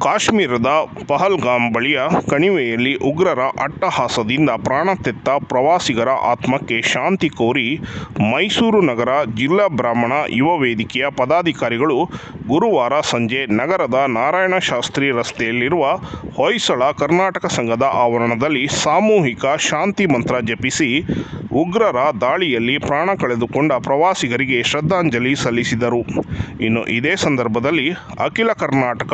ಕಾಶ್ಮೀರದ ಪಹಲ್ಗಾಮ್ ಬಳಿಯ ಕಣಿವೆಯಲ್ಲಿ ಉಗ್ರರ ಅಟ್ಟಹಾಸದಿಂದ ಪ್ರಾಣತೆತ್ತ ಪ್ರವಾಸಿಗರ ಆತ್ಮಕ್ಕೆ ಶಾಂತಿ ಕೋರಿ ಮೈಸೂರು ನಗರ ಜಿಲ್ಲಾ ಬ್ರಾಹ್ಮಣ ಯುವ ವೇದಿಕೆಯ ಪದಾಧಿಕಾರಿಗಳು ಗುರುವಾರ ಸಂಜೆ ನಗರದ ನಾರಾಯಣ ಶಾಸ್ತ್ರಿ ರಸ್ತೆಯಲ್ಲಿರುವ ಹೊಯ್ಸಳ ಕರ್ನಾಟಕ ಸಂಘದ ಆವರಣದಲ್ಲಿ ಸಾಮೂಹಿಕ ಶಾಂತಿ ಮಂತ್ರ ಜಪಿಸಿ ಉಗ್ರರ ದಾಳಿಯಲ್ಲಿ ಪ್ರಾಣ ಕಳೆದುಕೊಂಡ ಪ್ರವಾಸಿಗರಿಗೆ ಶ್ರದ್ಧಾಂಜಲಿ ಸಲ್ಲಿಸಿದರು. ಇನ್ನು ಇದೇ ಸಂದರ್ಭದಲ್ಲಿ ಅಖಿಲ ಕರ್ನಾಟಕ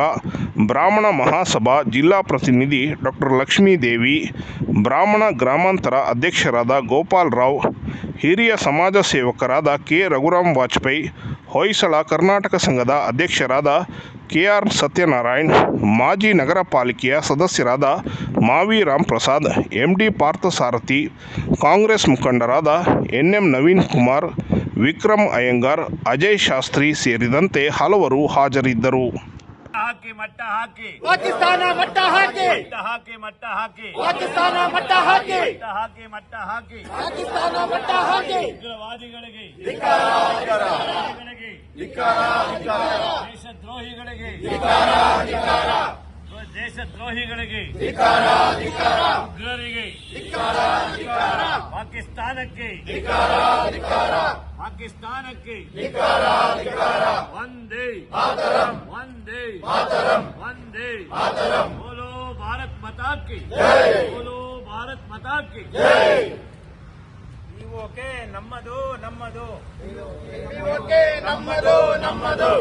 ಬ್ರಾಹ್ಮಣ ಮಹಾಸಭಾ ಜಿಲ್ಲಾ ಪ್ರತಿನಿಧಿ ಡಾಕ್ಟರ್ ಲಕ್ಷ್ಮೀದೇವಿ ಬ್ರಾಹ್ಮಣ ಗ್ರಾಮಾಂತರ ಅಧ್ಯಕ್ಷರಾದ ಗೋಪಾಲ್ ರಾವ್, ಹಿರಿಯ ಸಮಾಜ ಸೇವಕರಾದ ಕೆ. ರಘುರಾಮ್ ವಾಜಪೇಯಿ, ಹೊಯ್ಸಳ ಕರ್ನಾಟಕ ಸಂಘದ ಅಧ್ಯಕ್ಷರಾದ ಕೆ. ಆರ್. ಸತ್ಯನಾರಾಯಣ್, ಮಾಜಿ ನಗರ ಪಾಲಿಕೆಯ ಸದಸ್ಯರಾದ ಮಾವಿ ರಾಮ್ ಪ್ರಸಾದ್, ಎಂ. ಡಿ. ಪಾರ್ಥಸಾರಥಿ, ಕಾಂಗ್ರೆಸ್ ಮುಖಂಡರಾದ ಎನ್. ಎಂ. ನವೀನ್ ಕುಮಾರ್, ವಿಕ್ರಮ್ ಅಯ್ಯಂಗಾರ್, ಅಜಯ್ ಶಾಸ್ತ್ರಿ ಸೇರಿದಂತೆ ಹಲವರು ಹಾಜರಿದ್ದರು. ಹಾಕಿ ಮಟ್ಟ ಹಾಕಿ. ಪಾಕಿಸ್ತಾನ ಮಟ್ಟ ಹಾಕಿ. ಮಟ್ಟ ಹಾಕಿ ಮಟ್ಟ ಹಾಕಿ. ಪಾಕಿಸ್ತಾನ ಮಟ್ಟ ಹಾಕಿ. ಮಟ್ಟ ಹಾಕಿ ಮಟ್ಟ ಹಾಕಿ. ಪಾಕಿಸ್ತಾನ ಮಟ್ಟ ಹಾಕಿ. ಉಗ್ರವಾದಿಗಳಿಗೆ. ದೇಶದ್ರೋಹಿಗಳಿಗೆ. ದೇಶದ್ರೋಹಿಗಳಿಗೆ ಉಗ್ರರಿಗೆ ಪಾಕಿಸ್ತಾನಕ್ಕೆ ಪಾಕಿಸ್ತಾನಕ್ಕೆ ಒಂದೇ ಒಂದೇ ಒಂದೇ ಬೋಲೋ ಭಾರತ್ ಮಾತಾ ಕಿ ಬೋಲೋ ಭಾರತ್ ಮಾತಾ ಕಿ ಓಕೆ ನಮ್ಮದು ನಮ್ಮದು ಓಕೆ ನಮ್ಮದು ನಮ್ಮದು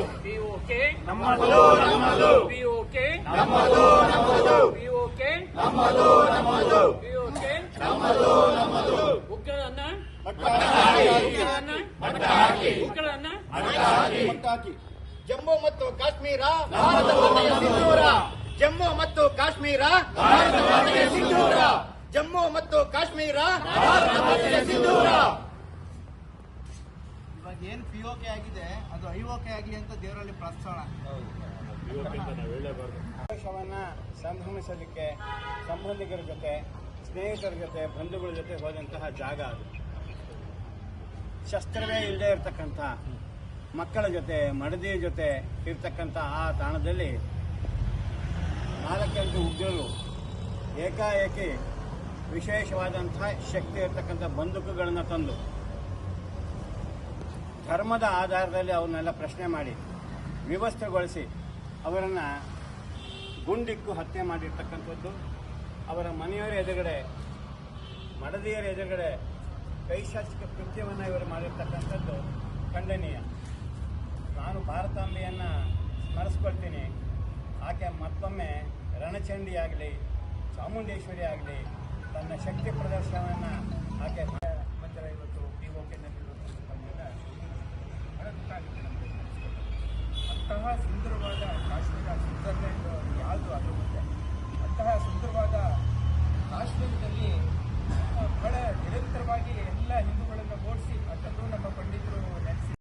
ಓಕೆ ನಮ್ಮದು ನಮ್ಮದು ಓಕೆ ನಮ್ಮದು ನಮ್ಮದು. ಓಕೆ ನಮ್ಮದು ನಮ್ಮದು. ಓಕೆ ನಮ್ಮದು ನಮ್ಮದು. ಉಗ್ರರನ್ನ. ಉಗ್ರರನ್ನ. ಉಗ್ರರನ್ನ. ಜಮ್ಮು ಮತ್ತು ಕಾಶ್ಮೀರ. ಸಿಂಧೂರ. ಜಮ್ಮು ಮತ್ತು ಕಾಶ್ಮೀರ. ಸಿಂಧೂರ. ಜಮ್ಮು ಮತ್ತು ಕಾಶ್ಮೀರ. ಸಿಂಧೂರ. ಇವಾಗ ಏನ್ ಪಿಒಕೆ ಕೆ ಆಗಿದೆ ಅದು ಐ ಕೆ ಆಗಲಿ ಅಂತ ದೇವರಲ್ಲಿ ಪ್ರಾರ್ಥಿಸೋಣ. ಸಂತೋಷವನ್ನ ಸಂಭ್ರಮಿಸಲಿಕ್ಕೆ ಸಂಬಂಧಿಕರ ಜೊತೆ, ಸ್ನೇಹಿತರ ಜೊತೆ, ಬಂಧುಗಳ ಜೊತೆ ಹೋದಂತಹ ಜಾಗ ಅದು. ಶಸ್ತ್ರವೇ ಇಲ್ಲದೆ ಇರತಕ್ಕಂಥ ಮಕ್ಕಳ ಜೊತೆ ಮಡದಿಯ ಜೊತೆ ಇರ್ತಕ್ಕಂಥ ಆ ತಾಣದಲ್ಲಿ ನಾಲ್ಕೆಂಟು ಉಗ್ರರು ಏಕಾಏಕಿ ವಿಶೇಷವಾದಂತಹ ಶಕ್ತಿ ಇರತಕ್ಕಂಥ ಬಂದೂಕುಗಳನ್ನು ತಂದು ಧರ್ಮದ ಆಧಾರದಲ್ಲಿ ಅವನ್ನೆಲ್ಲ ಪ್ರಶ್ನೆ ಮಾಡಿ ವಿವಸ್ಥೆಗೊಳಿಸಿ ಅವರನ್ನು ಗುಂಡಿಕ್ಕು ಹತ್ಯೆ ಮಾಡಿರ್ತಕ್ಕಂಥದ್ದು, ಅವರ ಮನೆಯವರ ಎದುರುಗಡೆ, ಮಡದಿಯರ ಎದುರುಗಡೆ ಕೈಶಾಸಿಕ ಕೃತ್ಯವನ್ನು ಇವರು ಮಾಡಿರ್ತಕ್ಕಂಥದ್ದು ಖಂಡನೀಯ. ನಾನು ಭಾರತಾಂಬೆಯನ್ನು ಸ್ಮರಿಸ್ಕೊಳ್ತೀನಿ. ಆಕೆ ಮತ್ತೊಮ್ಮೆ ರಣಚಂಡಿ ಆಗಲಿ, ಚಾಮುಂಡೇಶ್ವರಿ ಆಗಲಿ, ತನ್ನ ಶಕ್ತಿ ಪ್ರದರ್ಶನವನ್ನು ಆಕೆ ಮಂದಿರ ಇವತ್ತು ಪಿ ಓ ಅಂತಹ ಸುಂದರವಾದ ಕಾಶ್ಮೀರ ಸ್ವಿಟ್ಜರ್ಲೆಂಡ್ ಯಾವುದು ಮತ್ತೆ ಅಂತಹ ಸುಂದರವಾದ ಕಾಶ್ಮೀರದಲ್ಲಿ ಬಹಳ ನಿರಂತರವಾಗಿ ಎಲ್ಲ ಹಿಂದೂ